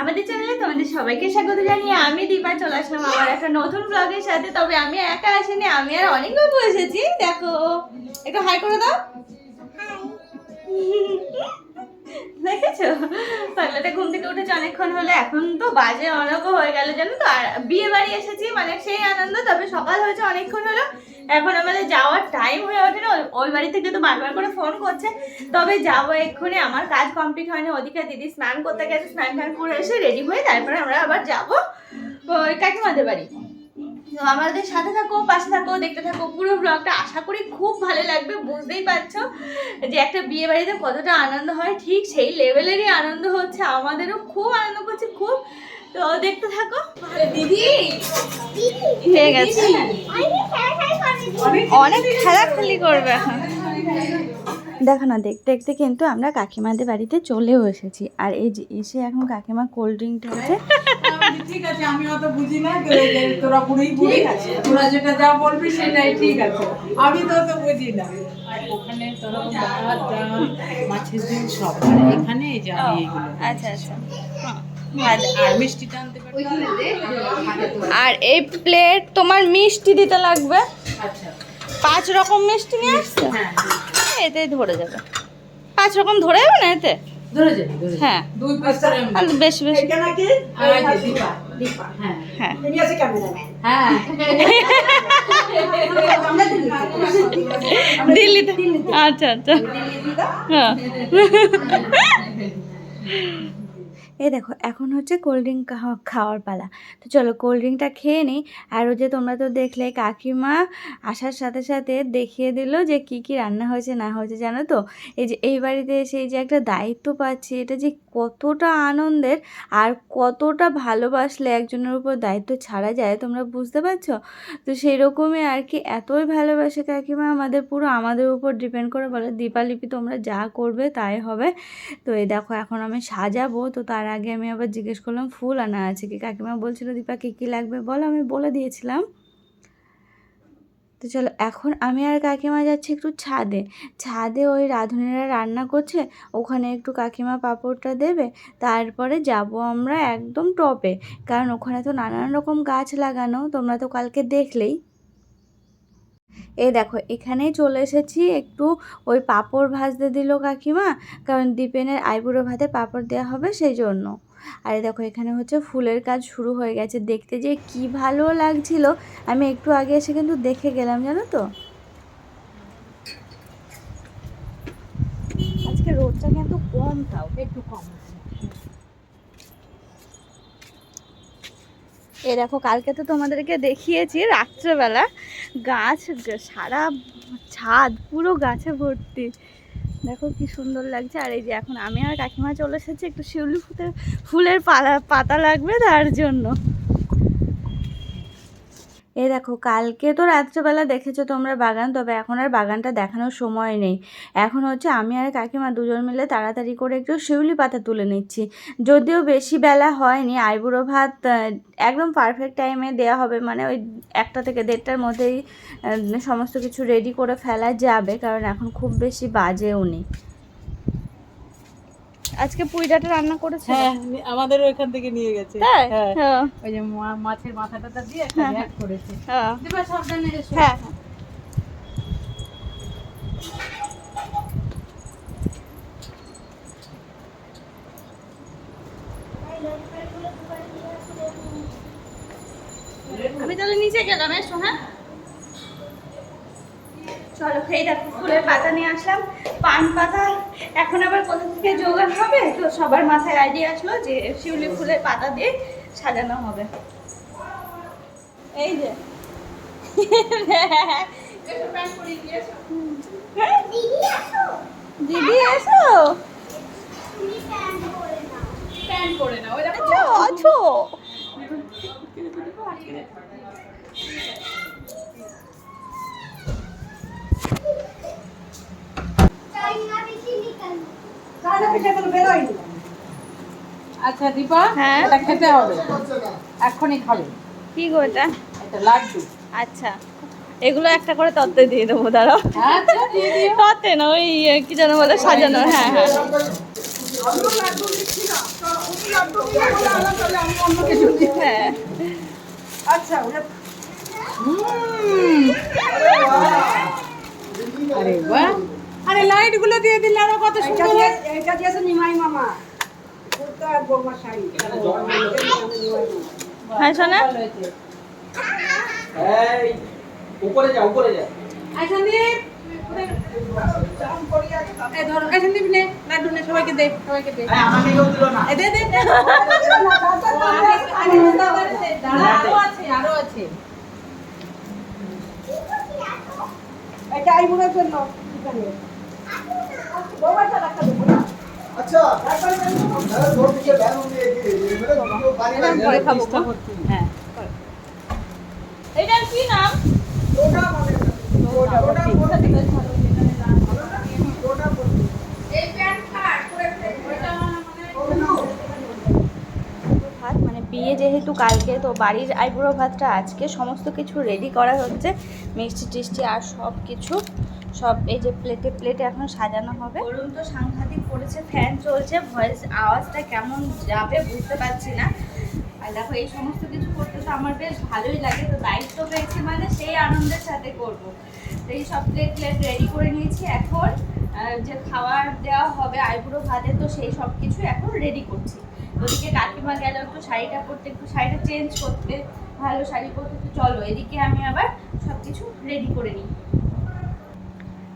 আমাদের চ্যানেলে তোমাদের সবাইকে স্বাগত জানিয়ে আমি দীপা, চলে আসলাম আমার একটা নতুন ব্লগের সাথে। তবে আমি একা আসিনি, আমি আর অনেক বাবু এসেছি দেখো, একটু হাই করে দাও। দেখেছ? পাগলাটা ঘুম থেকে উঠেছে অনেকক্ষণ হলে, এখন তো বাজে অনেক হয়ে গেল, জানো তো? আর বিয়ে বাড়ি এসেছি মানে সেই আনন্দ, তবে সকাল হয়েছে অনেকক্ষণ হলো। এখন আমাদের যাওয়ার টাইম হয়ে ওঠে না, ওই- বাড়ি থেকে তো বারবার করে ফোন করছে। তবে যাব এক্ষুনি, আমার কাজ কমপ্লিট হয়নি, ওদিকে দিদি স্নান করতে গেছে, স্নান টান করে এসে রেডি হয়ে তারপরে আমরা আবার যাব ওই কাকিমাদের বাড়ি। আমাদের সাথে থাকো, পাশে থাকো, দেখতে থাকো, পুরো ব্লগটা আশা করি খুব ভালো লাগবে, বুঝতেই পারছ যে একটা বিয়ে বাড়িতে কতটা আনন্দ হয়। ঠিক সেই লেভেলেরই আনন্দ হচ্ছে, আমাদেরও খুব আনন্দ করছে, খুব তো দেখতে থাকো। দিদি। হয়ে গেছে। অনেক খেলাখেলি করবে এখন। দেখো না দেখতে দেখতে কিন্তু আমরা কাকিমাদের বাড়িতে চলেও এসেছি। আর এই যে এসে এখন কাকিমা কোল্ড ড্রিঙ্কটা হচ্ছে ঠিক আছে আমি অত বুঝি না তোরা পুরোই বুড়ি তোরা যেটা যা বলবি সেটাই ঠিক আছে। আমি তো অত বুঝি না। ওখানে তোরা মাছের ঝোল সব। এখানে আচ্ছা আচ্ছা। আর এই প্লেট তোমার মিষ্টি দিতে লাগবে। আচ্ছা। পাঁচ রকম মিষ্টি নিয়ে আসছো? হ্যাঁ এতেই ধরে যাবে। পাঁচ রকম ধরে যাবে না এতে। হ্যাঁ। আর বেশি বেশি। হ্যাঁ হ্যাঁ। হ্যাঁ। দিল্লিতে। আচ্ছা আচ্ছা। হ্যাঁ। এই দেখো, এখন হচ্ছে কোল্ড ড্রিঙ্ক খাওয়ার পালা। তো চলো কোল্ড ড্রিঙ্কটা খেয়ে নিই। আর যে তোমরা তো দেখলে, কাকিমা আসার সাথে সাথে দেখিয়ে দিল যে কি কি রান্না হয়েছে, না হয়েছে, জানো তো? এই যে এই বাড়িতে এসে এই যে একটা দায়িত্ব পাচ্ছি, এটা যে কতটা আনন্দের আর কতটা ভালোবাসলে একজনের উপর দায়িত্ব ছাড়া যায়, তোমরা বুঝতে পারছ? তো সেই রকমই আর কি এতই ভালোবাসে কাকিমা আমাদের পুরো, আমাদের উপর ডিপেন্ড করে বলে, দীপালিপি তোমরা যা করবে তাই হবে। তো এই দেখো, এখন আমি সাজাবো, তো তার আগে আমি আবার জিজ্ঞেস করলাম, ফুল আনা আছে কি? কাকিমা বলছিল, দীপা, কী কী লাগবে বলো? আমি বলে দিয়েছিলাম। তো চলো, এখন আমি আর কাকিমা যাচ্ছি একটু ছাদে। ছাদে ওই রাঁধুনিরা রান্না করছে, ওখানে একটু কাকিমা পাঁপড়টা দেবে, তারপরে যাব আমরা একদম টপে। কারণ ওখানে তো নানান রকম গাছ লাগানো, তোমরা তো কালকে দেখলেই। এই দেখো, এখানেই চলে এসেছি। একটু ওই পাঁপড় ভাজতে দিল কাকিমা, কারণ দীপেনের আইবুড়ো ভাতে পাঁপড় দেওয়া হবে সেই জন্য। আর দেখো, এখানে হচ্ছে ফুলের কাজ শুরু হয়ে গেছে। দেখতে যে কি ভালো লাগছিল। আমি একটু আগে এসে কিন্তু দেখে গেলাম, জানো তো? আজকে রোদটা কিন্তু কম তাও, একটু কম। এ দেখো, কালকে তো তোমাদেরকে দেখিয়েছি রাত্রেবেলা। গাছ সারা ছাদ, পুরো গাছে ভর্তি। দেখো কি সুন্দর লাগছে। আর এই যে এখন আমি আর কাকিমা চলে এসেছি, একটু শিউলি ফুলের ফুলের পাতা লাগবে তার জন্য। এই দেখো, কালকে তো রাত্রেবেলা দেখেছ তোমরা বাগান, তবে এখন আর বাগানটা দেখানোর সময় নেই। এখন হচ্ছে আমি আর কাকিমা দুজন মিলে তাড়াতাড়ি করে একটু শিউলি পাতা তুলে নিচ্ছি। যদিও বেশি বেলা হয়নি, আইবুড়ো ভাত একদম পারফেক্ট টাইমে দেওয়া হবে মানে ওই একটা থেকে দেড়টার মধ্যেই সমস্ত কিছু রেডি করে ফেলা যাবে, কারণ এখন খুব বেশি বাজেও নেই। আজকে পুইডাটা রান্না করেছে? হ্যাঁ আমাদের ওইখান থেকে নিয়ে গেছে। হ্যাঁ। হ্যাঁ। ওই যে মাছের মাথাটা দিয়ে একটা হ্যাঁ, ব্যাগ করেছে। হ্যাঁ। দিবা সাবধানে এসো। হ্যাঁ। আমি তাহলে নিচে গেলাম এসো হ্যাঁ। চলো খেয়ে দেখো। ফুলের পাতা নিয়ে আসলাম। পান পাতা এখন আবার কোথা থেকে জোগাড় হবে তো সবার মাথায় আইডিয়া আসলো যে শিউলি ফুলের পাতা দিয়ে সাজানো হবে। এই যে। দিদি এসো। ওই আছো? আচ্ছা দীপা হ্যাঁ। এটা খেতে হবে। এখনই খাবে। কি গো এটা? এটা লাড্ডু। আচ্ছা। এগুলো একটা করে তত্ত্বে দিয়ে দেবো দাঁড়াও। আচ্ছা তত্ত্বে না ওই ইয়ে, কি যেন বলে সাজানো। হ্যাঁ হ্যাঁ। তুমি বলে আলাদা তাহলে আমি অন্য কিছু দিই। হ্যাঁ আচ্ছা ওটা হুম। আরে বাহ আরে লাইটগুলো দিয়ে দিলে আরও কত সুন্দর হয়। এটা দিয়েছে নিমাই মামা কুর্তা আর বৌমা শাড়ি হ্যাঁ শোনা এই উপরে যা উপরে যা সবাইকে দে সবাইকে দে দে দে আরও আছে আরও আছে এটা আইবুড়োর জন্য আচ্ছা। হ্যাঁ এটার কি নাম? ওটা মনে ভাত মানে বিয়ে যেহেতু কালকে তো বাড়ির আইবুড়ো ভাতটা আজকে সমস্ত কিছু রেডি করা হচ্ছে মিষ্টি টিষ্টি আর সব কিছু সব এই যে প্লেটে প্লেটে এখন সাজানো হবে। গরম তো, সাংঘাতিক পড়েছে ফ্যান চলছে ভয়েস আওয়াজটা কেমন যাবে বুঝতে পারছি না। আর দেখো, এই সমস্ত কিছু করতে তো আমার বেশ ভালোই লাগে, তো দায়িত্ব পেয়েছি মানে সেই আনন্দের সাথে করব। তো এই সব প্লেট প্লেট রেডি করে নিয়েছি এখন। যে খাবার দেওয়া হবে, আইবুড়ো ভাতে, তো সেই সব কিছু এখন রেডি করছি। ওদিকে কাকিমা গেল একটু শাড়িটা পরতে, একটু শাড়িটা চেঞ্জ করতে, ভালো শাড়ি পরতে, তো চলো, এদিকে আমি আবার সব কিছু রেডি করে নিই।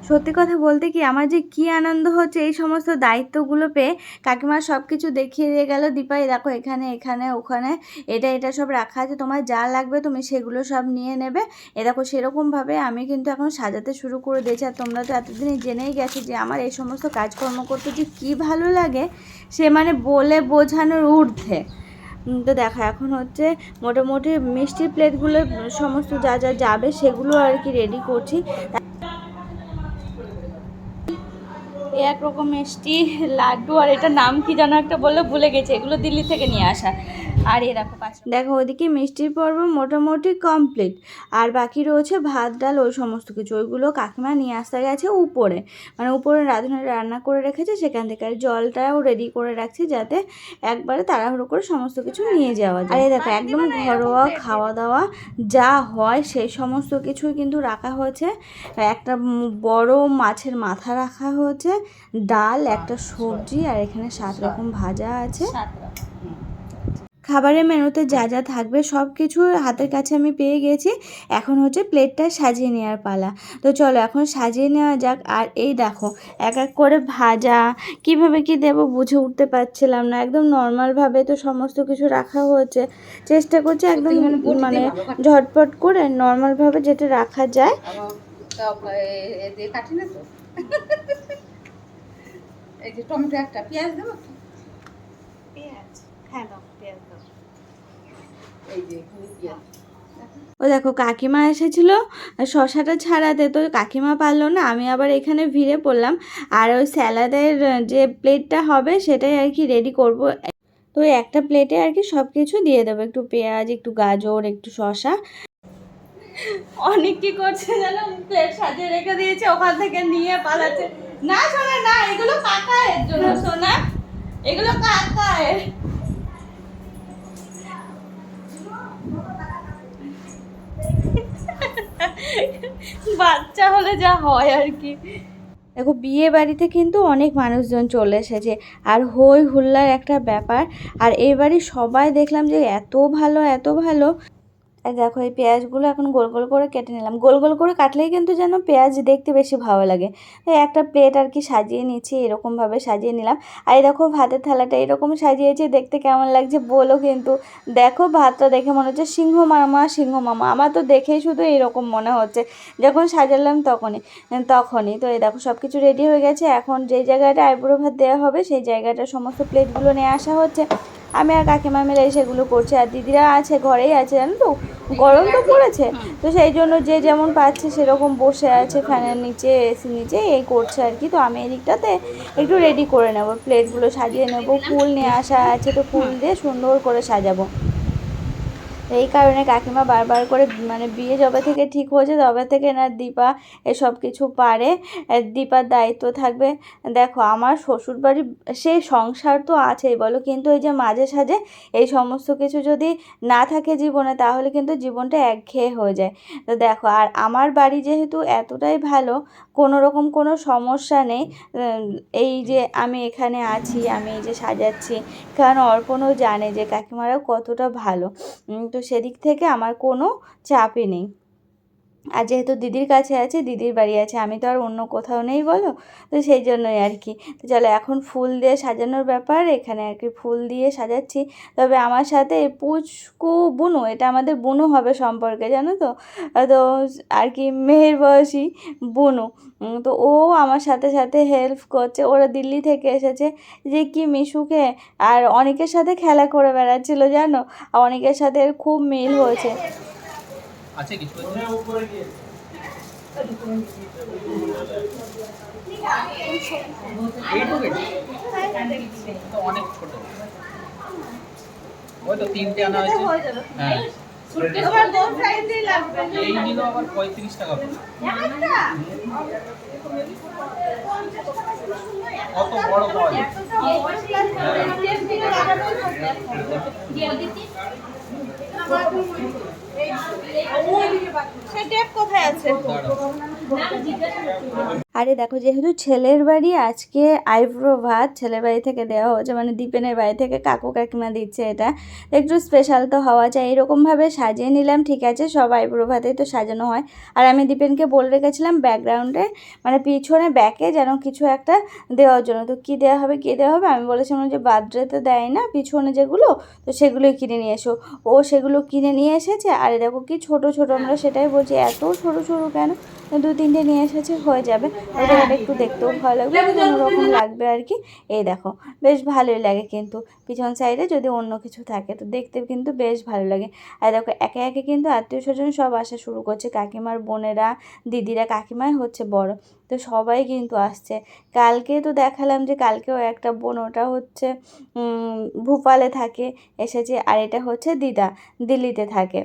সত্যি কথা বলতে কি আমার যে কি আনন্দ হচ্ছে, এই সমস্ত দায়িত্বগুলো পেয়ে কাকিমা সব কিছু দেখিয়ে দিয়ে গেল, দীপাই দেখো এখানে এখানে, ওখানে, এটা এটা সব রাখা আছে, তোমার যা লাগবে তুমি সেগুলো সব নিয়ে নেবে। এ দেখো সেরকমভাবে আমি কিন্তু এখন সাজাতে শুরু করে দিয়েছি, আর তোমরা তো এতদিনই জেনেই গেছো যে আমার এই সমস্ত কাজকর্ম করতে যে কী ভালো লাগে, সে মানে বলে বোঝানোর ঊর্ধ্বে। তো দেখো এখন হচ্ছে মোটামুটি মিষ্টির প্লেটগুলো সমস্ত যা যা যাবে সেগুলো আর কি রেডি করছি। একরকম মিষ্টি লাড্ডু, আর এটা নাম কি যেন একটা বললে ভুলে গেছে, এগুলো দিল্লি থেকে নিয়ে আসা। আর এ দেখো দেখো ওইদিকে মিষ্টির পর্ব মোটামুটি কমপ্লিট আর বাকি রয়েছে ভাত ডাল ওই সমস্ত কিছু। ওইগুলো কাকিমা নিয়ে আসতে গেছে উপরে। মানে উপরে রাঁধুনি রান্না করে রেখেছে সেখান থেকে আর জলটাও রেডি করে রাখছি যাতে একবারে তাড়াহুড়ো করে সমস্ত কিছু নিয়ে যাওয়া যায়। আর দেখো একদম ঘরোয়া খাওয়া দাওয়া যা হয় সেই সমস্ত কিছুই কিন্তু রাখা হয়েছে। একটা বড় মাছের মাথা রাখা হয়েছে ডাল একটা সবজি আর এখানে সাত রকম ভাজা আছে। খাবারের মেনুতে যা যা থাকবে সব কিছু হাতের কাছে আমি পেয়ে গেছি। এখন হচ্ছে প্লেটটা সাজিয়ে নেওয়ার পালা। তো চলো এখন সাজিয়ে নেওয়া যাক। আর এই দেখো এক এক করে ভাজা কীভাবে কি দেবো বুঝে উঠতে পারছিলাম না। একদম নর্মালভাবে তো সমস্ত কিছু রাখা হয়েছে। চেষ্টা করছি একদম মানে ঝটপট করে নর্মালভাবে যেটা রাখা যায়। এই যে টমেটো একটা পেঁয়াজ দেবো পেঁয়াজ। হ্যাঁ দাও পেঁয়াজ দাও। এই যে পেঁয়াজ। ও দেখো কাকিমা এসেছিল শশাটা ছাড়াতে তো কাকিমা পারল না আমি আবার এখানে ভিড়ে পড়লাম। আর ওই স্যালাডের যে প্লেটটা হবে সেটাই আর কি রেডি করব। তো একটা প্লেটে আর কি সব কিছু দিয়ে দেবো একটু পেঁয়াজ একটু গাজর একটু শশা। অনেক কি করছে জানো? প্লেট সাজিয়ে রেখে দিয়েছে ওখান থেকে নিয়ে পালাচ্ছে। না শোনা না এগুলো কাকায়ের জন্য শোনা এগুলো কাকায়ের। বাচ্চা হলে যা হয় আর কি। দেখো, বিয়ে বাড়িতে কিন্তু অনেক মানুষজন চলে এসেছে। আর হই হুল্লার একটা ব্যাপার। আর এই সবাই দেখলাম যে এত ভালো এত ভালো। দেখো, এই পেঁয়াজগুলো এখন গোল গোল করে কেটে নিলাম। গোল গোল করে কাটলেই কিন্তু যেন পেঁয়াজ দেখতে বেশি ভালো লাগে। একটা প্লেট আর কি সাজিয়ে নিচ্ছি এরকমভাবে সাজিয়ে নিলাম। আর এই দেখো, ভাতের থালাটা এরকম সাজিয়েছি, দেখতে কেমন লাগছে বলো কিন্তু। দেখো, ভাতটা দেখে মনে হচ্ছে সিংহ মামা সিংহ মামা। আমার তো দেখেই শুধু এরকম মনে হচ্ছে। যখন সাজালাম তখনই তখনই। তো এই দেখো সব কিছু রেডি হয়ে গেছে। এখন যেই জায়গাটা আইবুড়ো ভাত দেওয়া হবে, সেই জায়গাটা সমস্ত প্লেটগুলো নিয়ে আসা হচ্ছে। আমি আর কাকিমা মিলে সেগুলো করছি। আর দিদিরা আছে, ঘরেই আছে, জানো তো? গরম তো পড়েছে। তো সেই জন্য যে যেমন পাচ্ছে সেরকম বসে আছে, ফ্যানের নিচে, এসি নিচে, এই করছে আর কি। তো আমি এদিকটাতে একটু রেডি করে নেব। প্লেটগুলো সাজিয়ে নেব, ফুল নিয়ে আসা আছে, তো ফুল দিয়ে সুন্দর করে সাজাবো। এই কারণে কাকিমা বারবার করে মানে বিয়ে যবে থেকে ঠিক হয়েছে, তবে থেকে না দীপা এসব কিছু পারে। দীপার দায়িত্ব থাকবে। দেখো, আমার শ্বশুরবাড়ি সেই সংসার তো আছেই বলো, কিন্তু এই যে মাঝে সাঝে এই সমস্ত কিছু যদি না থাকে জীবনে, তাহলে কিন্তু জীবনটা একঘেয়ে হয়ে যায়। তো দেখো, আর আমার বাড়ি যেহেতু এতটাই ভালো কোনো রকম কোনো সমস্যা নেই। এই যে আমি এখানে আছি, আমি এই যে সাজাচ্ছি, কারণ অর্পণও জানে যে কাকিমারাও কতটা ভালো। তো সেদিক থেকে আমার কোনো চাপই নেই। আর যেহেতু দিদির কাছে আছে, দিদির বাড়ি আছে, আমি তো আর অন্য কোথাও নেই বলো? তো সেই জন্যই আর কি। তো চলো এখন ফুল দিয়ে সাজানোর ব্যাপার, এখানে আর কি ফুল দিয়ে সাজাচ্ছি। তবে আমার সাথে পুচকু বুনু, এটা আমাদের বুনু হবে সম্পর্কে, জানো তো? তো আর কি মেয়ের বয়সী বুনু। তো ও আমার সাথে সাথে হেল্প করছে, ওরা দিল্লি থেকে এসেছে যে কি মিশুকে আর অনেকের সাথে খেলা করে বেড়াচ্ছিল, জানো? অনেকের সাথে খুব মিল হয়েছে। আছে কিছু অনেক ছোট। ওই তো তিনটে আনা হয়েছে। হ্যাঁ এই আবার পঁয়ত্রিশ টাকা। কত বড় পাওয়া যায় ও এদিকে বাদ আরে দেখো, যেহেতু ছেলের বাড়ি, আজকে আইব্রো ভাত ছেলের বাড়ি থেকে দেওয়া হচ্ছে মানে দীপেনের বাড়ি থেকে কাকু কাকিমা দিচ্ছে এটা। একটু স্পেশাল তো হওয়া চাই। এরকমভাবে সাজিয়ে নিলাম, ঠিক আছে, সব আইব্রো ভাতেই তো সাজানো হয়। আর আমি দীপেনকে বলে রেখেছিলাম ব্যাকগ্রাউন্ডে মানে পিছনে ব্যাকে যেন কিছু একটা দেওয়ার জন্য। তো কী দেওয়া হবে, কী দেওয়া হবে? আমি বলেছিলাম যে বার্থডেতে দেয় না, পিছনে যেগুলো, তো সেগুলোই কিনে নিয়ে এসো। ও সেগুলো কিনে নিয়ে এসেছে, আর দেখো কি ছোট ছোট, আমরা সেটাই বলছি এত ছোট ছোট কেন? দু তিনটে নিয়ে এসেছে, হয়ে যাবে। জায়গাটা একটু দেখতেও ভালো লাগবে অন্যরকম লাগবে আর কি। এই দেখো, বেশ ভালোই লাগে কিন্তু পিছন সাইডে যদি অন্য কিছু থাকে, তো দেখতে কিন্তু বেশ ভালো লাগে। আর দেখো, একে একে কিন্তু আত্মীয় স্বজন সব আসা শুরু করছে। কাকিমার বোনেরা, দিদিরা, কাকিমাই হচ্ছে বড়। তো সবাই কিন্তু আসছে। কালকে তো দেখালাম যে কালকেও একটা বোন, ওটা হচ্ছে ভূপালে থাকে, এসেছে। আর এটা হচ্ছে দিদা, দিল্লিতে থাকে।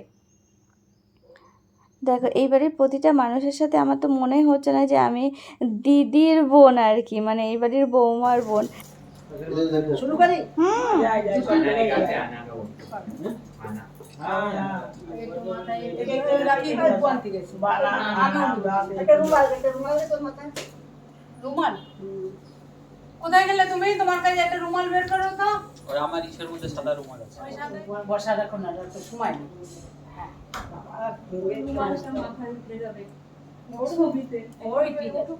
দেখো এই বাড়ির প্রতিটা মানুষের সাথে আমার তো মনেই হচ্ছে না যে আমি দিদির বোন আর কি মানে এই বাড়ির বৌমার বোন। শুরু করি? হুম। রুমাল একটা রুমাল দে তোর মাথায় রুমাল কোথায় গেলে তুমি তোমার কাছে একটা রুমাল বের করো তো আমার ইসের মধ্যে সাদা রুমাল আছে। বসা রাখো না সময় নেই। হ্যাঁ ওই ঠিক আছে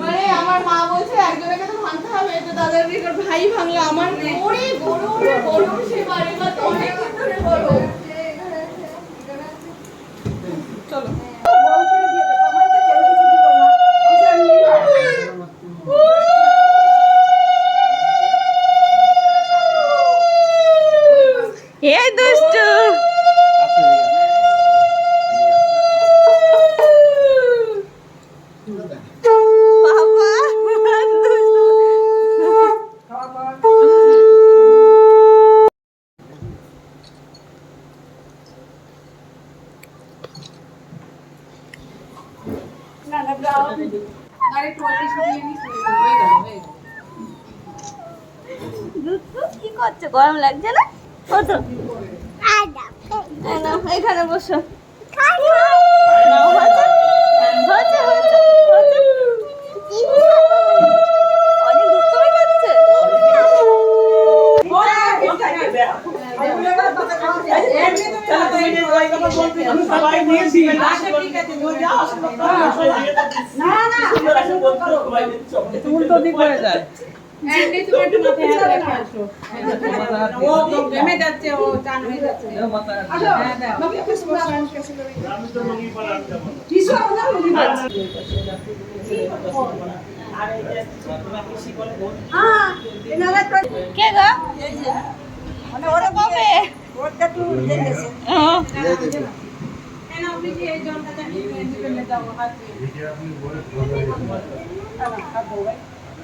মানে আমার মা বলছে একজনকে তো ভাঙতে হবে তো ভাই ভাঙলো আমার ওরে সে বাড়ি তো অনেক ধরে দুষ্টু বাবা খাওয়া খাওয়া হচ্ছে গরম লাগছে না? কত এখানে বসো। করছে উল্টো দিক হয়ে যায়। অ্যান্ডি, তুমি একটু মাথায় হাত রেখে আসো। ও তো ঘেমে যাচ্ছে, ও চান যাচ্ছে। দাও। কে গো? ওরা কবে? ও, কেন আপনি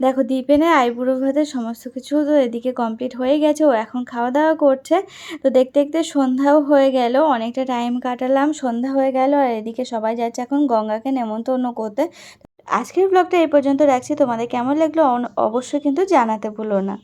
দেখো দীপেনের আইবুড়ো ভাতের সমস্ত কিছু তো এদিকে কমপ্লিট হয়ে গেছে, ও এখন খাওয়া দাওয়া করছে। তো দেখতে দেখতে সন্ধ্যাও হয়ে গেল, অনেকটা টাইম কাটালাম, সন্ধ্যা হয়ে গেল, আর এদিকে সবাই যাচ্ছে এখন গঙ্গাকে নেমন্তন্ন করতে। আজকের ব্লগটা এই পর্যন্ত রাখছি, তোমাদের কেমন লাগল অবশ্যই কিন্তু জানাতে ভুলো না।